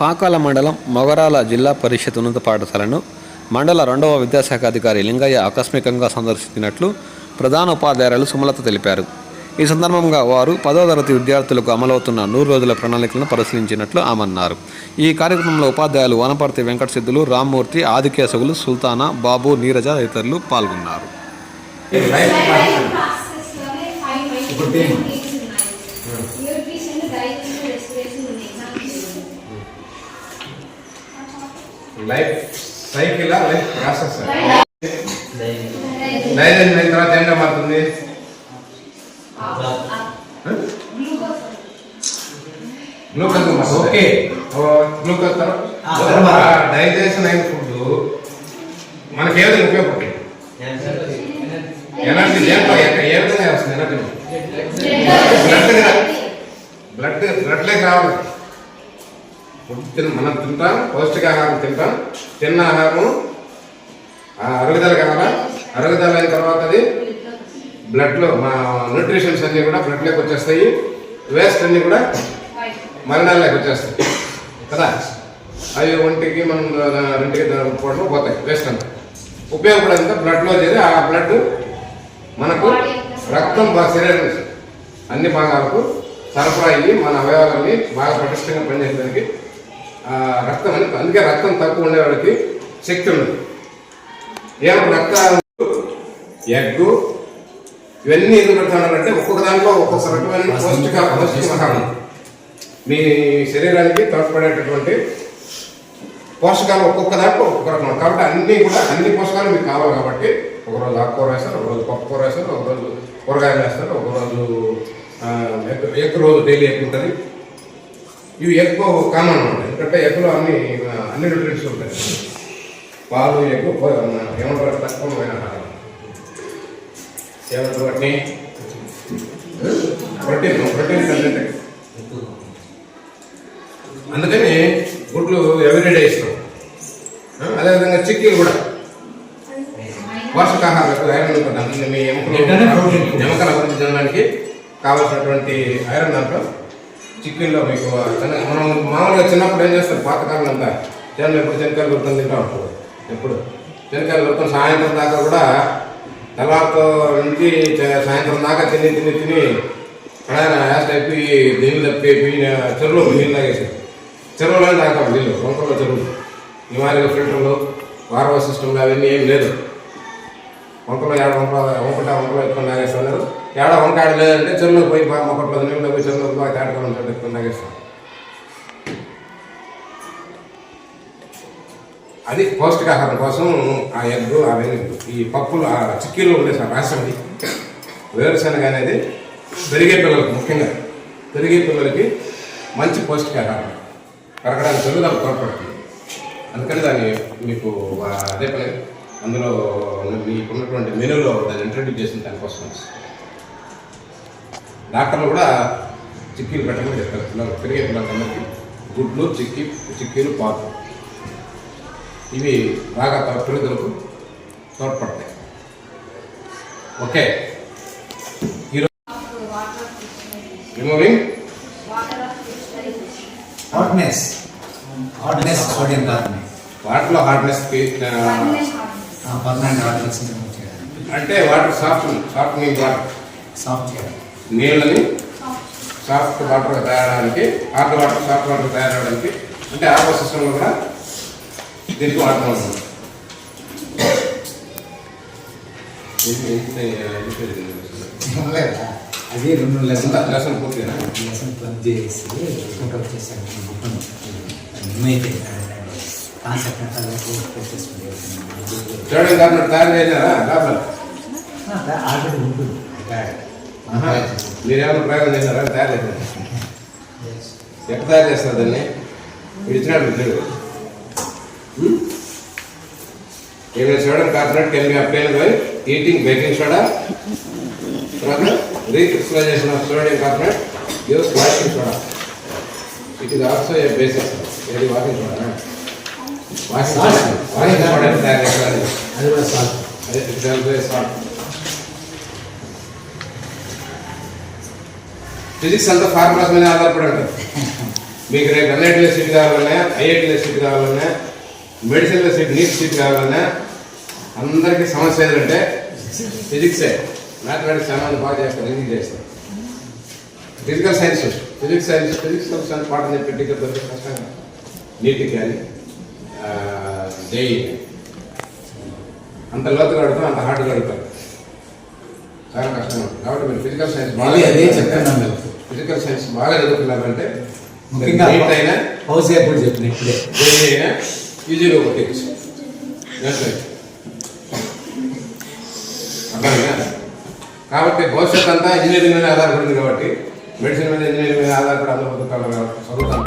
పాకాల మండలం మొగరాల జిల్లా పరిషత్ ఉన్నత పాఠశాలను మండల రెండవ విద్యాశాఖ అధికారి లింగయ్య ఆకస్మికంగా సందర్శించినట్లు ప్రధాన ఉపాధ్యాయులు సుమలత తెలిపారు. ఈ సందర్భంగా వారు పదో తరగతి విద్యార్థులకు అమలవుతున్న నూరు రోజుల ప్రణాళికలను పరిశీలించినట్లు ఆమె అన్నారు ఈ కార్యక్రమంలో ఉపాధ్యాయులు వనపర్తి వెంకట సిద్ధులు రామ్మూర్తి ఆదికేశవులు సుల్తానా బాబు నీరజ తదితరులు పాల్గొన్నారు. Life cycle life process digestion అయిన తర్వాత ఏంటో మారుతుంది. గ్లూకోజ్. ఓకే. గ్లూకోజ్ తర్వాత? డైజెషన్ అయిన ఫుడ్ మనకి ఏ విధంగా ఉపయోగపడుతుంది ఎనర్జీ. దేంట్లో ఎక్కడ ఏ విధంగా వస్తుంది ఎనర్జీ బ్లడ్ బ్లడ్లోకి రావాలి. ఫుడ్ తిన మనం తింటాం పౌష్టికాహారం తింటాం తిన్న ఆహారం ఆ, అరుగుదల కావాలా? అరుగుదల అయిన తర్వాత అది బ్లడ్లో మా న్యూట్రిషన్స్ అన్నీ కూడా బ్లడ్లోకి వచ్చేస్తాయి. వేస్ట్ అన్నీ కూడా మరణాల్లోకి వచ్చేస్తాయి. కదా? అవి ఒంటికి మనం దా- రెండుకి పోవడం పోతాయి వేస్ట్ అంతా. ఉపయోగపడేంత బ్లడ్లో చేరి ఆ బ్లడ్ మనకు రక్తం బాగా శరీరం అన్ని భాగాలకు సరఫరా అయ్యి మన అవయవాలన్నీ బాగా పటిష్టంగా పనిచేయడానికి రక్తం అని అందుకే రక్తం తక్కువ ఉండేవాడికి శక్తి ఉండదు. ఏమో రక్త ఎగ్ ఇవన్నీ ఎందుకు పెడుతున్నారంటే ఒక్కొక్క దాంట్లో ఒక్కొక్క రకమైన పౌష్టిక పౌష్టికాహారం. మీ శరీరానికి తోడ్పడేటటువంటి పోషకాలు ఒక్కొక్క దాంట్లో ఒక్కొక్క రకం. కాబట్టి అన్ని కూడా అన్ని పోషకాలు మీకు కావాలి కాబట్టి ఒకరోజు ఆకుకూర వేస్తారు ఒకరోజు పప్పు కూర వేస్తారు ఒకరోజు కూరగాయలు వేస్తారు ఒకరోజు ఎగ్ రోజు డైలీ ఎగ్ ఉంటుంది. ఇవి ఎక్కువ కామన్ అనమాట ఎందుకంటే ఎగ్లో అన్ని అన్ని న్యూట్రియంట్స్ ఉంటాయి. పాలు పో- ఏమంటారు? ఆహారం ఏమంటారు? వాటిని? Protein protein content. అందుకని గుడ్లు ఎవ్రీడే ఇస్తాం. అదేవిధంగా చిక్కీలు కూడా. పోషకాహారం ఎక్కువ ఐరన్ ఉంటుంది అందులో మీ ఎముకలు ఎముకల అభివృద్ధి చెందడానికి కావాల్సినటువంటి ఐరన్ దాంట్లో చికెన్లో మీకు మనం మామూలుగా చిన్నప్పుడు ఏం చేస్తారు? పాతకాలం అంతా చేనులో ఎప్పుడు శనకాయలు గుర్తుంది తింటా ఉంటారు. ఎప్పుడు? శనకాయలు గుర్తుని సాయంత్రం దాకా కూడా తెల్లవారుతో నుంచి సాయంత్రం దాకా తిని తిని తిని కడాయన యాస్ట్ అయిపోయి నీళ్ళు తప్పి చెరువులో నీళ్ళు తాగేసారు చెరువులో తాగుతాం నీళ్ళు వంకలో చెరువులు. ఈ ఫిల్టర్లు వారవ సిస్టమ్లు అవన్నీ ఏం లేదు. వంకలో ఏడ వంకలో వంకట వంకలో ఎత్తుకొని తాగేస్తున్నారు ఏడ వంకాడ లేదంటే చెరువులో పోయి ఒక పది నీళ్ళు పోయి చెరువులో పోయి తేటగా ఉంటాడు ఎత్తుకొని తాగేస్తాం అది పౌష్టికాహారం కోసం ఆ ఎగ్గు అవన్నీ ఈ పప్పులు ఆ చిక్కీలు ఉండే సార్ రాసండి వేరుశనగ అనేది పెరిగే పిల్లలకు ముఖ్యంగా పెరిగే పిల్లలకి మంచి పౌష్టికాహారం. పెరగడానికి పెరుగుదల తోడ్పడుతుంది. అందుకని దాన్ని మీకు అదే పని అందులో మీకు ఉన్నటువంటి మెనూలో దాన్ని ఇంట్రడ్యూస్ చేసిన దానికోసం డాక్టర్లు కూడా చిక్కీలు పెట్టమని చెప్తారు పిల్లలు పెరిగే పిల్లలందరికీ గుడ్లు చిక్కీ చిక్కీలు పాలు. ఇవి బాగా పెరుగుదలకు తోడ్పడతాయి. ఓకే. ఈరోజు removing water of crystallization hotness hotness sodium carbonate వాటిలో హార్డ్నెస్ పర్మనెంట్ అంటే వాటర్ సాఫ్ట్ సాఫ్ట్ మీ వాటర్. సాఫ్ట్ చేయడం నీళ్ళని సాఫ్ట్ వాటర్ తయారవడానికి హార్డ్ వాటర్ సాఫ్ట్ వాటర్ తయారవడానికి అంటే ఆర్వో సిస్టంలో కూడా దీనికి వాడుతూ ఉంటుంది. అది రెండు లెసన్. లెసన్ పూర్తిగా లెసన్ క్లబ్ చేసి ఫోటో బుక్ ఏమైతే కాన్సెప్ట్ చూడండి దాంట్లో తయారు చేసినారా లాభం ఆల్రెడీ ఉంటుంది. మీరేమైనా ప్రయోగం చేశారా? తయారు చేశారు ఎక్కడ తయారు చేస్తారు దాన్ని? వీడు ఇచ్చినాడు లేడు ఏమైనా sodium carbonate can be obtained by heating baking soda తర్వాత recrystallization of sodium carbonate use washing soda it is also a basis washing soda అది కూడా సాల్ట్. ఫిజిక్స్ అంతా ఫార్ములాస్ మీద ఆధారపడి ఉంటుంది మీకు రేపు ఎన్ఐటీలో సీట్ కావాలన్నా ఐఐటీలో సీట్ కావాలన్నా మెడిసిన్లో సీట్ నీట్ సీట్ కావాలన్నా అందరికీ సమస్య ఏంటంటే ఫిజిక్సే మ్యాథమెటిక్స్ మంది బాగా చేస్తారు ఈజీ చేస్తారు. Physical science physics science physics science పాఠం చెప్పి టికెట్ దొరికి కష్టంగా నీట్కి కానీ జేఈ అంత లోతుగా అడుగుతాం అంత హార్డ్గా అడుగుతాం చాలా కష్టం. కాబట్టి మీరు ఫిజికల్ సైన్స్ బాగా అదే చెప్తున్నాను మీకు. ఫిజికల్ సైన్స్ బాగా చదువుకున్నారంటే ముఖ్యంగా అయినా హౌస్ కూడా చెప్పిన ఇప్పుడే. జేఈ అయినా ఈజీగా. అర్థమైందా? కాబట్టి భవిష్యత్ అంతా ఇంజనీరింగ్ మీద ఆధారపడింది కాబట్టి మెడిసిన్ మీద ఇంజనీరింగ్ మీద ఆధారపడి అందరూ చదువుతాం.